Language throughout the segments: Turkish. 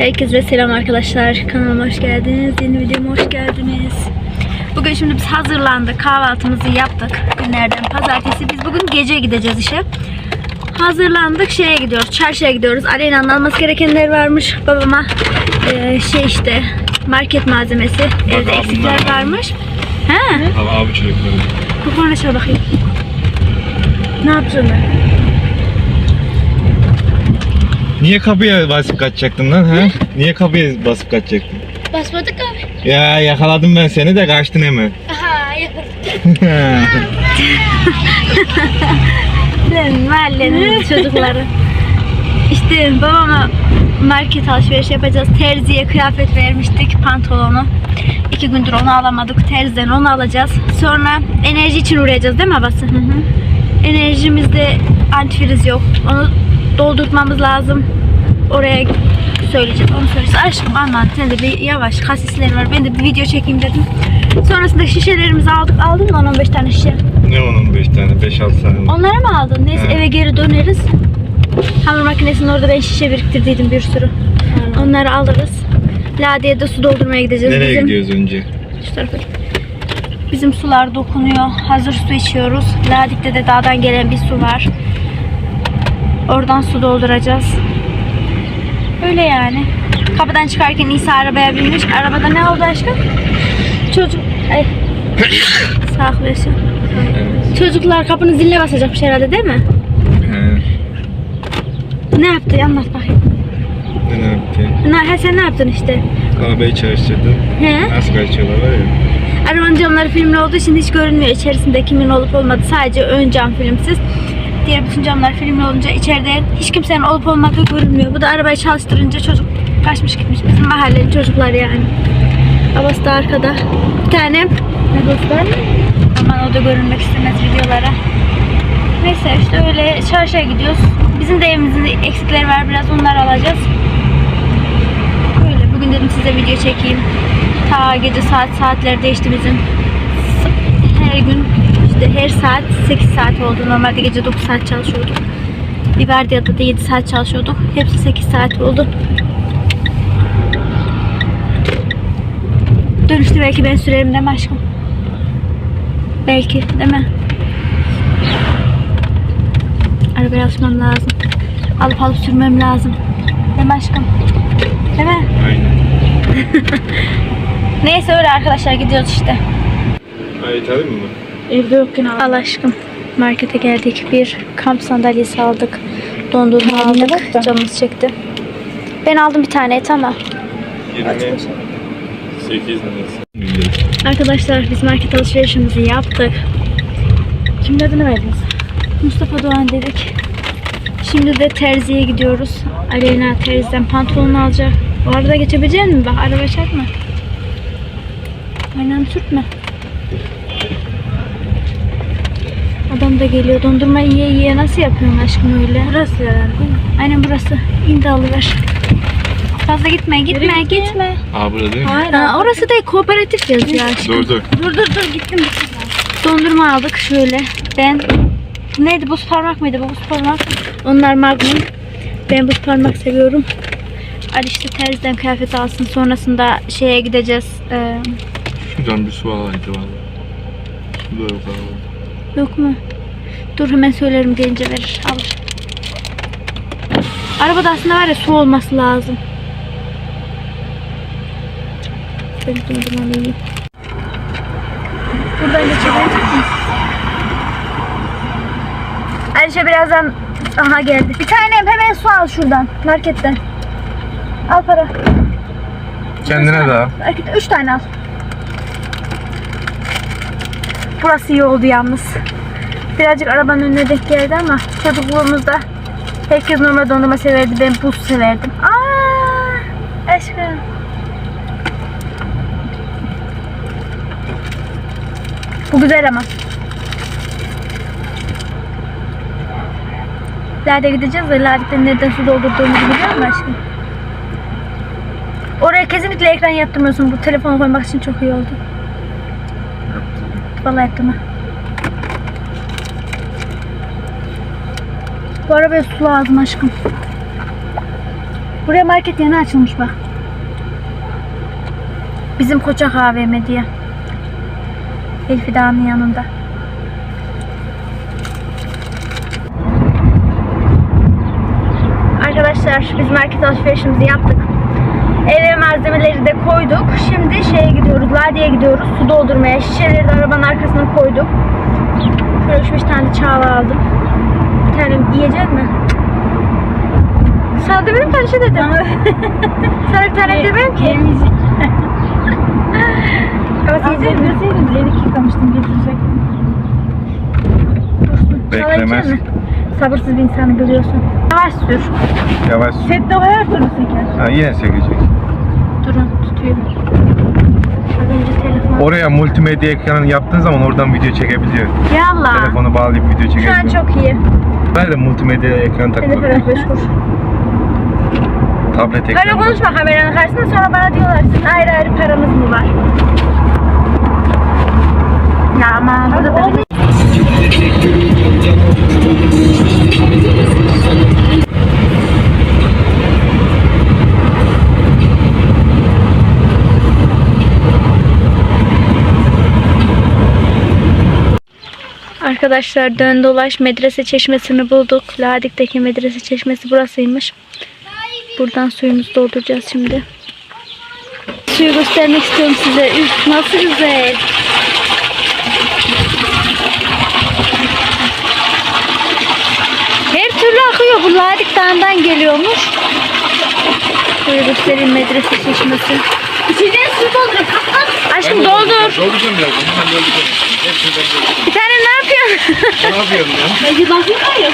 Herkese selam arkadaşlar. Kanalıma hoş geldiniz. Yeni videoma hoş geldiniz. Bugün şimdi biz hazırlandık. Kahvaltımızı yaptık. Günlerden pazartesi. Biz bugün gece gideceğiz işe. Hazırlandık. Şeye gidiyoruz. Çarşıya gidiyoruz. Aleyna'nın alması gerekenler varmış. Babama eee, şey işte market malzemesi. Evde abi, eksikler varmış. He. Abi, abi çocukları. Bu bakayım. Ne yapacağım ben? Niye kapıya basıp kaçacaktın lan ha? Niye kapıya basıp kaçacaktın? Basmadık abi. Ya yakaladım ben seni de kaçtın hemen. Aha yakaladım. Lan mahallenin çocukları. İşte babama market alışveriş yapacağız. Terziye kıyafet vermiştik pantolonu. İki gündür onu alamadık. Terziden onu alacağız. Sonra enerji için uğrayacağız değil mi babası? Hı hı. Enerjimizde antifriz yok. Onu doldurtmamız lazım. Oraya söyleyeceğim. Onu söyleyeceğiz. Aşkım aman sen de bir yavaş kasisler var. Ben de bir video çekeyim dedim. Sonrasında şişelerimizi aldık. Aldın mı 15 tane şişe? ne onun 5 tane 5-6 tane. Onları mı aldın? Neyse He. eve geri döneriz. Hamur makinesinin orada ben şişe biriktirdiydim bir sürü. Onları alırız. Lade'ye de su doldurmaya gideceğiz. Nereye Bizim, gidiyoruz önce? Şu tarafa. Bizim sular dokunuyor. Hazır su içiyoruz. Ladik'te de dağdan gelen bir su var. Oradan su dolduracağız. Öyle yani. Kapıdan çıkarken İsa arabaya binmiş. Arabada ne oldu aşkım? Çocuk... Ay. Sağ olasın. Evet. Çocuklar kapının ziline basacakmış herhalde değil mi? He. Ne yaptı? Anlat bakayım. Ne yaptı? Na, he, sen ne yaptın işte? Arabayı çalıştırdım. He? Nasıl kaçıyorlar var ya. Arabanın camları filmli olduğu için hiç görünmüyor içerisinde kimin olup olmadığı. Sadece ön cam filmsiz. Diğer bütün camlar filmli olunca içeride hiç kimsenin olup olmadığı görünmüyor. Bu da arabayı çalıştırınca çocuk kaçmış gitmiş. Bizim mahallenin çocukları yani. Babası da arkada. Bir tane. Ne dostlar? Aman o da görünmek istemez videolara. Neyse işte öyle çarşıya gidiyoruz. Bizim de evimizin eksikleri var biraz onları alacağız. Böyle bugün dedim size video çekeyim. Ta gece saat saatler değişti bizim. Her gün işte her saat 8 saat oldu. Normalde gece 9 saat çalışıyorduk. Bir vardiyada da 7 saat çalışıyorduk. Hepsi 8 saat oldu. Dönüşte belki ben sürerim değil mi aşkım? Belki değil mi? Arabaya alışmam lazım. Alıp alıp sürmem lazım. Değil mi aşkım? Değil mi? Aynen. Neyse öyle arkadaşlar gidiyoruz işte. Ayet alayım mı? Evde yokken al aşkım. Markete geldik. Bir kamp sandalyesi aldık. Dondurma aldık. Canımız çekti. Ben aldım bir tane et ama. 28 lirası. Arkadaşlar biz market alışverişimizi yaptık. Kimin adını verdiniz? Mustafa Doğan dedik. Şimdi de terziye gidiyoruz. Aleyna terziden pantolon alacak. O arada geçebilecek misin? Bak araba çarpma. Aynen sürtme. Adam da geliyor. Dondurma yiye yiye nasıl yapıyorsun aşkım öyle? Burası herhalde. Aynen burası. İn de alıver. Fazla gitme, gitme, gitme. Aa burada değil mi? Ha, orası da kooperatif yazıyor aşkım. Dur dur. Dur dur dur gittim. Dondurma aldık şöyle. Ben neydi buz parmak mıydı bu buz parmak? Onlar magnum. Ben buz parmak seviyorum. Ali işte terziden kıyafet alsın. Sonrasında şeye gideceğiz. Ee, Şuradan bir su alaydı valla. Su da yok abi. Yok mu? Dur hemen söylerim gelince verir. Alır. Arabada aslında var ya su olması lazım. Ben dondurmamı yiyeyim. Buradan geçebilecek miyiz? Ayşe birazdan aha geldi. Bir tane hemen su al şuradan marketten. Al para. Kendine de al. Marketten 3 tane al. Burası iyi oldu yalnız. Birazcık arabanın önüne denk geldi ama çocukluğumuzda herkes normal dondurma severdi. Ben buz severdim. Aa, aşkım. Bu güzel ama. Lade gideceğiz de Lade'den nereden su doldurduğumuzu biliyor musun aşkım? Oraya kesinlikle ekran yaptırmıyorsun. Bu telefonu koymak için çok iyi oldu. Yaptım ha. Bu arabaya su lazım aşkım. Buraya market yeni açılmış bak. Bizim Koçak AVM diye. Elfi Dağı'nın yanında. Arkadaşlar biz market alışverişimizi yaptık. Eve malzemeleri de koyduk. Şimdi şeye gidiyoruz, Ladi'ye gidiyoruz. Su doldurmaya. Şişeleri de arabanın arkasına koyduk. Şöyle üç beş tane çağla aldım. Bir tane yiyecek mi? Sana demedim ki şey dedim. Sana bir tane demedim ki. Kafası yiyecek mi? Elik yıkamıştım getirecektim. Beklemez. Sabırsız bir insanı görüyorsun. Yavaş sür. Yavaş. Sette o her türlü seker. Ha, yine sökecek. Telefon. Oraya multimedya ekranı yaptığın zaman oradan video çekebiliyor. Yallah. Telefonu bağlayıp video Şu an çekebiliyor. çok iyi. Ben de multimedya ekranı Telefon takıyorum. meşgul. Tablet ekranı. konuşma kameranın karşısında sonra bana diyorlar sizin ayrı ayrı paranız mı var? Ya aman burada da Arkadaşlar dön dolaş medrese çeşmesini bulduk. Ladik'teki medrese çeşmesi burasıymış. Buradan suyumuzu dolduracağız şimdi. Suyu göstermek istiyorum size. Üf nasıl güzel. Her türlü akıyor. Bu Ladik Dağı'ndan geliyormuş. Suyu göstereyim medrese çeşmesi. İçine su doldur. Aşkım doldur. Dolduracağım biraz. Ben dolduracağım. Hepsini ben dolduracağım. Bir tane ne yapıyorsun? Ne yapıyorum ya? Ya.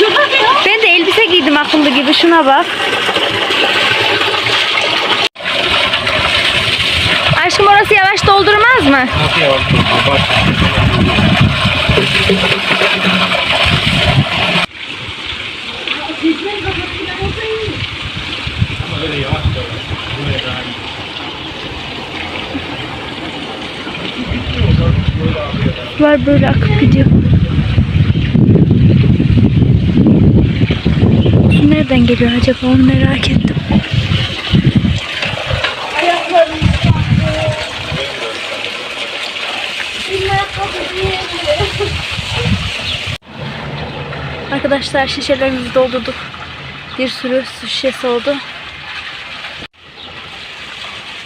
Çok akıyor. Ben de elbise giydim akıllı gibi. Şuna bak. Aşkım orası yavaş doldurmaz mı? Nasıl yavaş dolduruyor? Bak. Öyle yavaş yavaş. Buraya daha iyi. Var böyle akıp gidiyor. Su nereden geliyor acaba onu merak ettim. Arkadaşlar şişelerimizi doldurduk. Bir sürü su şişesi oldu.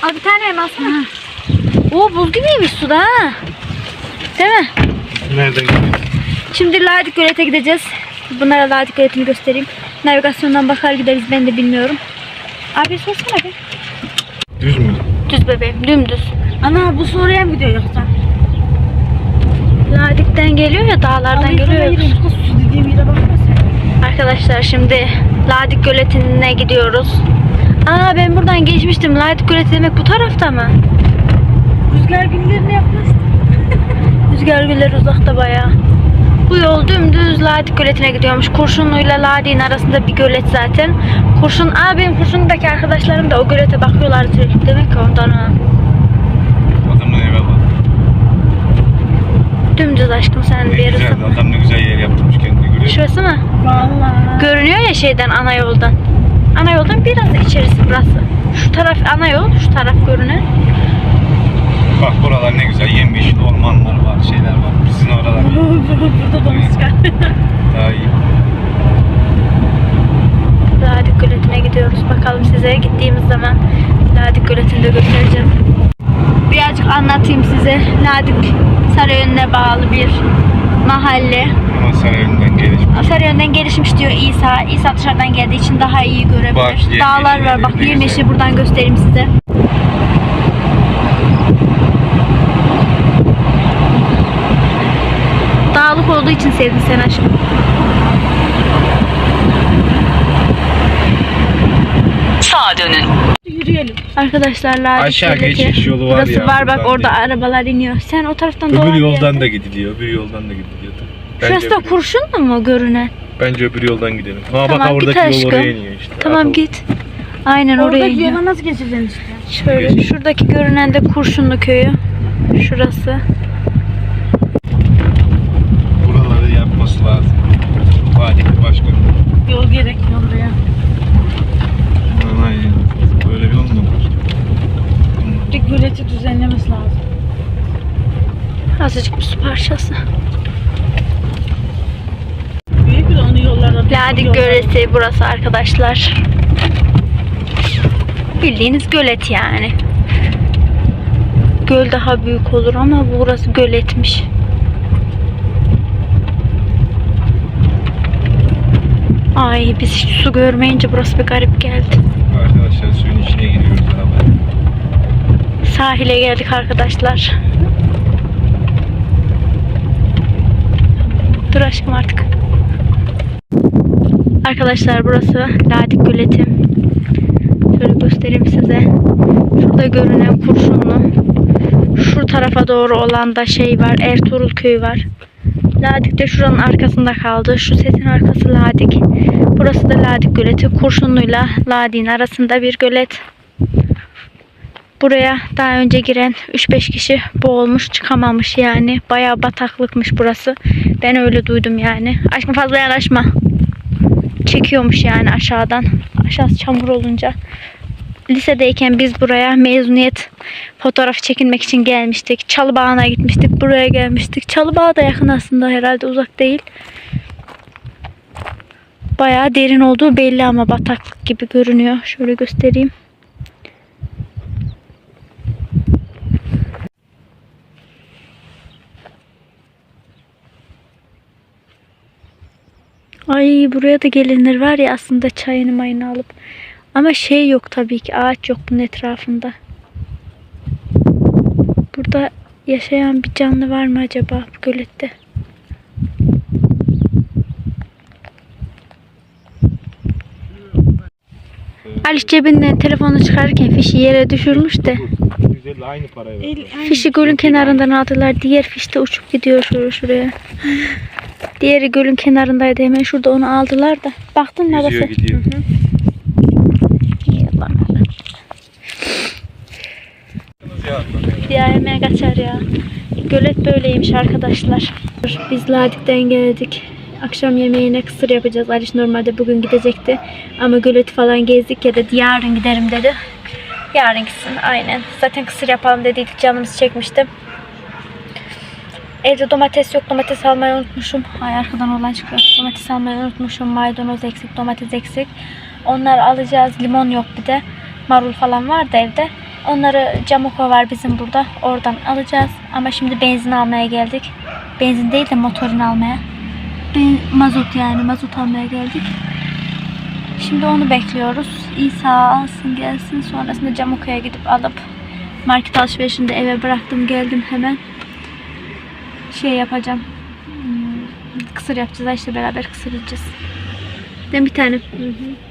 Al bir tane elmas mı? Oo buz gibiymiş suda ha. Değil mi? Nereden gidiyor? Şimdi Ladik Gölet'e gideceğiz. Bunlara Ladik Gölet'ini göstereyim. Navigasyondan bakar gideriz ben de bilmiyorum. Abi sorsana be. Düz mü? Düz bebeğim dümdüz. Ana bu su oraya mı gidiyor yoksa? Ladik'ten geliyor ya dağlardan geliyor. dediğim yere bakma sen. Arkadaşlar şimdi Ladik Göleti'ne gidiyoruz. Aa ben buradan geçmiştim. Ladik Göleti demek bu tarafta mı? Rüzgar güllerini yapmış. Rüzgar güller uzakta bayağı. Bu yol dümdüz Ladik Göleti'ne gidiyormuş. Kurşunlu'yla Ladik'in arasında bir gölet zaten. Kurşun, aa benim Kurşunlu'daki arkadaşlarım da o gölete bakıyorlar sürekli. Demek ki ondan ha. Adamın eyvallah. Dümdüz aşkım sen Ne bir yere güzel. sapma. Adam ne güzel yer yaptırmış kendine göre. Şurası mı? Vallahi. Görünüyor ya şeyden ana yoldan. Ana yoldan biraz içerisi burası. Şu taraf ana yol, şu taraf görünür. Bak buralar ne güzel. Yemyeşil ormanlar var, şeyler var. Sizin oralar Burada domuz çıkar. daha iyi. Ladik Göleti'ne gidiyoruz. Bakalım size gittiğimiz zaman Ladik Göleti'ni de göstereceğim. Birazcık anlatayım size. Ladik Sarıyönü'ne bağlı bir mahalle. Ama Sarayı'ndan gelişmiş. Sarıyön'den gelişmiş diyor İsa. İsa dışarıdan geldiği için daha iyi görebilir. Bak, Dağlar var bak yemyeşil buradan göstereyim size. Olduğu için sevdim sen aşkım. Sağa dönün. Yürüyelim. Arkadaşlar Ladik Aşağı geçiş yolu var Burası ya, var bak buradan orada değil. arabalar iniyor. Sen o taraftan Öbür bir yoldan da gidiliyor. Öbür yoldan da gidiliyor. Şurası Bence da öbür- kurşun mu görünen? Bence öbür yoldan gidelim. Ha bak Tamam, ha, git oradaki yol aşkım. oraya iniyor işte. Tamam Atalım. git. Aynen oraya Oradaki iniyor. yola nasıl geçeceksin işte? Şöyle şuradaki görünen de Kurşunlu köyü. Şurası. Azıcık düzenlemesi lazım. Azıcık bir su parçası. Büyük bir onu yollarda... Ladik Göleti burası arkadaşlar. Bildiğiniz gölet yani. Göl daha büyük olur ama burası göletmiş. Ay biz hiç su görmeyince burası bir garip geldi. Arkadaşlar suyun içine giriyoruz arabaya. Sahile geldik arkadaşlar. Dur aşkım artık. Arkadaşlar burası Ladik Göleti. Şöyle göstereyim size. Şurada görünen kurşunlu. Şu tarafa doğru olan da şey var. Ertuğrul köyü var. Ladik de şuranın arkasında kaldı. Şu setin arkası Ladik. Burası da Ladik Göleti. Kurşunluyla Ladik'in arasında bir gölet. Buraya daha önce giren 3-5 kişi boğulmuş çıkamamış yani. Bayağı bataklıkmış burası. Ben öyle duydum yani. Aşkım fazla yanaşma. Çekiyormuş yani aşağıdan. Aşağısı çamur olunca. Lisedeyken biz buraya mezuniyet fotoğrafı çekinmek için gelmiştik. Çalıbağı'na gitmiştik. Buraya gelmiştik. Çalıbağ da yakın aslında herhalde uzak değil. Bayağı derin olduğu belli ama bataklık gibi görünüyor. Şöyle göstereyim. Ay buraya da gelinir var ya aslında çayını mayını alıp. Ama şey yok tabii ki ağaç yok bunun etrafında. Burada yaşayan bir canlı var mı acaba bu gölette? Ali cebinden telefonu çıkarırken fişi yere düşürmüş de. Güzel aynı. El, Fişi gölün kenarından aldılar. Diğer fiş de uçup gidiyor şuraya. Diğeri gölün kenarındaydı. Hemen şurada onu aldılar da. Baktın Yüzüyor babası? gidiyor. İyi Allah'ım. Ya hemen kaçar ya. Gölet böyleymiş arkadaşlar. Biz Ladik'ten geldik. Akşam yemeğine kısır yapacağız. Aliş normalde bugün gidecekti. Ama göleti falan gezdik ya da yarın giderim dedi. Yarın gitsin aynen. Zaten kısır yapalım dediydik canımız çekmişti. Evde domates yok. Domates almayı unutmuşum. Ay arkadan olan çıkıyor. Domates almayı unutmuşum. Maydanoz eksik, domates eksik. Onları alacağız. Limon yok bir de. Marul falan vardı evde. Onları Camuko var bizim burada. Oradan alacağız. Ama şimdi benzin almaya geldik. Benzin değil de motorin almaya. Ben, mazot yani mazot almaya geldik. Şimdi onu bekliyoruz. İsa alsın gelsin. Sonrasında Camuko'ya gidip alıp market alışverişini de eve bıraktım geldim hemen. Şey yapacağım. Hmm, Kısır yapacağız. işte beraber kısır yiyeceğiz. Ben bir tane. Hı hı.